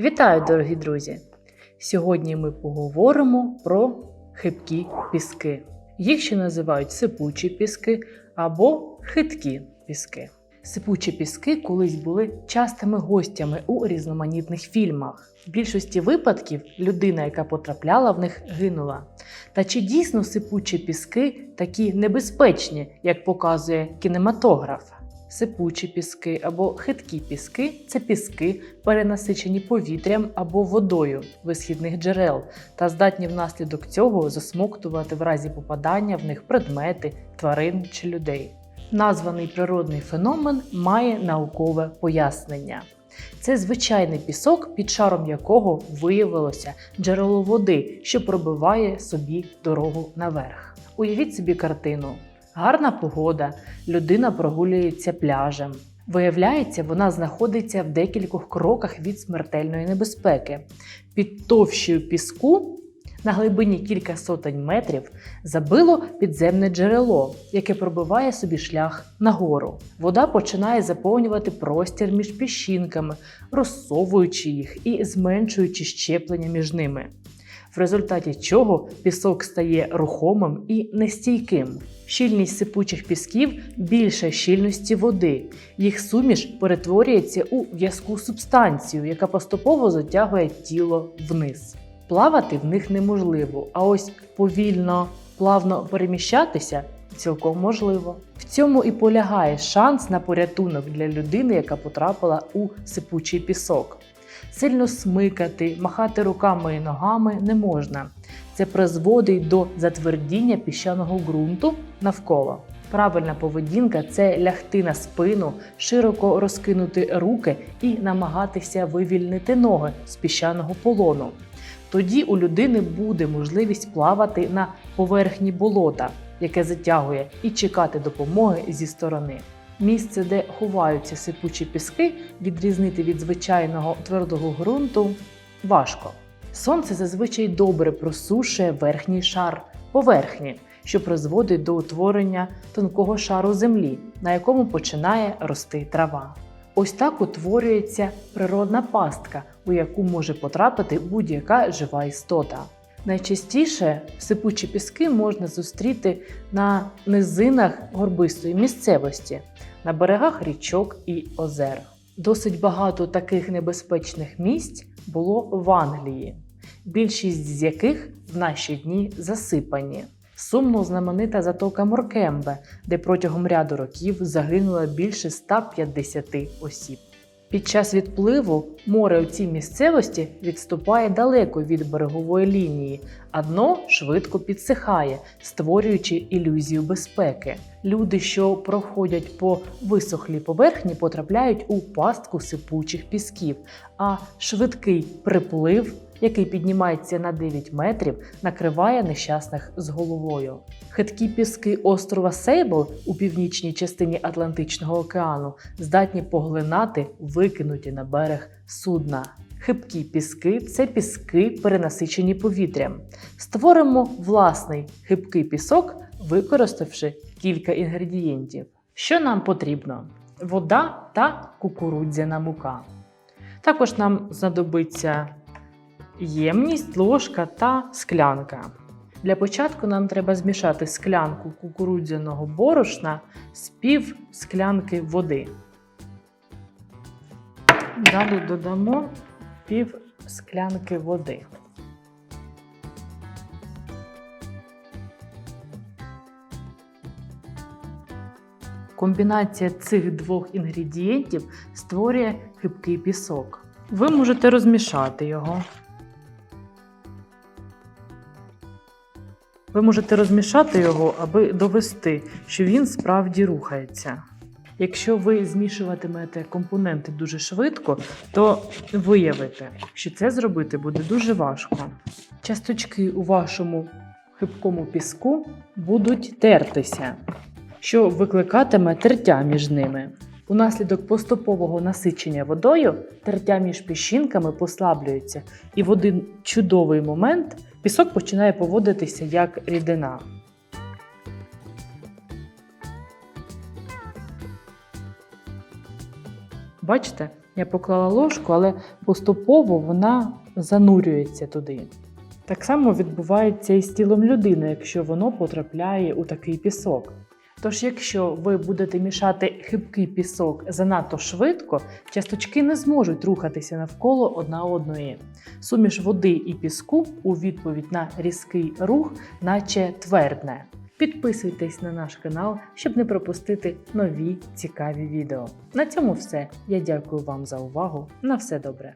Вітаю, дорогі друзі! Сьогодні ми поговоримо про хибкі піски. Їх ще називають сипучі піски або хиткі піски. Сипучі піски колись були частими гостями у різноманітних фільмах. В більшості випадків людина, яка потрапляла в них, гинула. Та чи дійсно сипучі піски такі небезпечні, як показує кінематограф? Сипучі піски або хиткі піски це піски, перенасичені повітрям або водою висхідних джерел, та здатні внаслідок цього засмоктувати в разі попадання в них предмети, тварин чи людей. Названий природний феномен має наукове пояснення. Це звичайний пісок, під шаром якого виявилося джерело води, що пробиває собі дорогу наверх. Уявіть собі картину. Гарна погода, людина прогулюється пляжем. Виявляється, вона знаходиться в декількох кроках від смертельної небезпеки. Під товщою піску на глибині кілька сотень метрів забило підземне джерело, яке пробиває собі шлях нагору. Вода починає заповнювати простір між піщинками, розсовуючи їх і зменшуючи щеплення між ними. В результаті чого пісок стає рухомим і нестійким. Щільність сипучих пісків більша щільності води. Їх суміш перетворюється у в'язку субстанцію, яка поступово затягує тіло вниз. Плавати в них неможливо, а ось повільно, плавно переміщатися цілком можливо. В цьому і полягає шанс на порятунок для людини, яка потрапила у сипучий пісок. Сильно смикати, махати руками і ногами не можна. Це призводить до затвердіння піщаного ґрунту навколо. Правильна поведінка це лягти на спину, широко розкинути руки і намагатися вивільнити ноги з піщаного полону. Тоді у людини буде можливість плавати на поверхні болота, яке затягує, і чекати допомоги зі сторони. Місце, де ховаються сипучі піски, відрізнити від звичайного твердого ґрунту важко. Сонце зазвичай добре просушує верхній шар поверхні, що призводить до утворення тонкого шару землі, на якому починає рости трава. Ось так утворюється природна пастка, у яку може потрапити будь-яка жива істота. Найчастіше сипучі піски можна зустріти на низинах горбистої місцевості, на берегах річок і озер. Досить багато таких небезпечних місць було в Англії, більшість з яких в наші дні засипані. Сумно знаменита затока Моркембе, де протягом ряду років загинуло більше 150 осіб. Під час відпливу море у цій місцевості відступає далеко від берегової лінії, а дно швидко підсихає, створюючи ілюзію безпеки. Люди, що проходять по висохлій поверхні, потрапляють у пастку сипучих пісків, а швидкий приплив, який піднімається на 9 метрів, накриває нещасних з головою. Хиткі піски острова Сейбл у північній частині Атлантичного океану здатні поглинати викинуті на берег судна. Хибкі піски це піски, перенасичені повітрям. Створимо власний хибкий пісок, використавши кілька інгредієнтів. Що нам потрібно? Вода та кукурудзяна мука. Також нам знадобиться ємність, ложка та склянка. Для початку нам треба змішати склянку кукурудзяного борошна з пів склянки води. Далі додамо пів склянки води. Комбінація цих двох інгредієнтів створює хибкий пісок. Ви можете розмішати його. Ви можете розмішати його, аби довести, що він справді рухається. Якщо ви змішуватимете компоненти дуже швидко, то виявите, що це зробити буде дуже важко. Часточки у вашому хибкому піску будуть тертися, що викликатиме тертя між ними. Унаслідок поступового насичення водою тертя між піщинками послаблюється, і в один чудовий момент пісок починає поводитися як рідина. Бачите, Я поклала ложку, але поступово вона занурюється туди. Так само відбувається і з тілом людини, якщо воно потрапляє у такий пісок. Тож, якщо ви будете мішати хибкий пісок занадто швидко, часточки не зможуть рухатися навколо одна одної. Суміш води і піску у відповідь на різкий рух, наче твердне. Підписуйтесь на наш канал, щоб не пропустити нові цікаві відео. На цьому все. Я дякую вам за увагу. На все добре.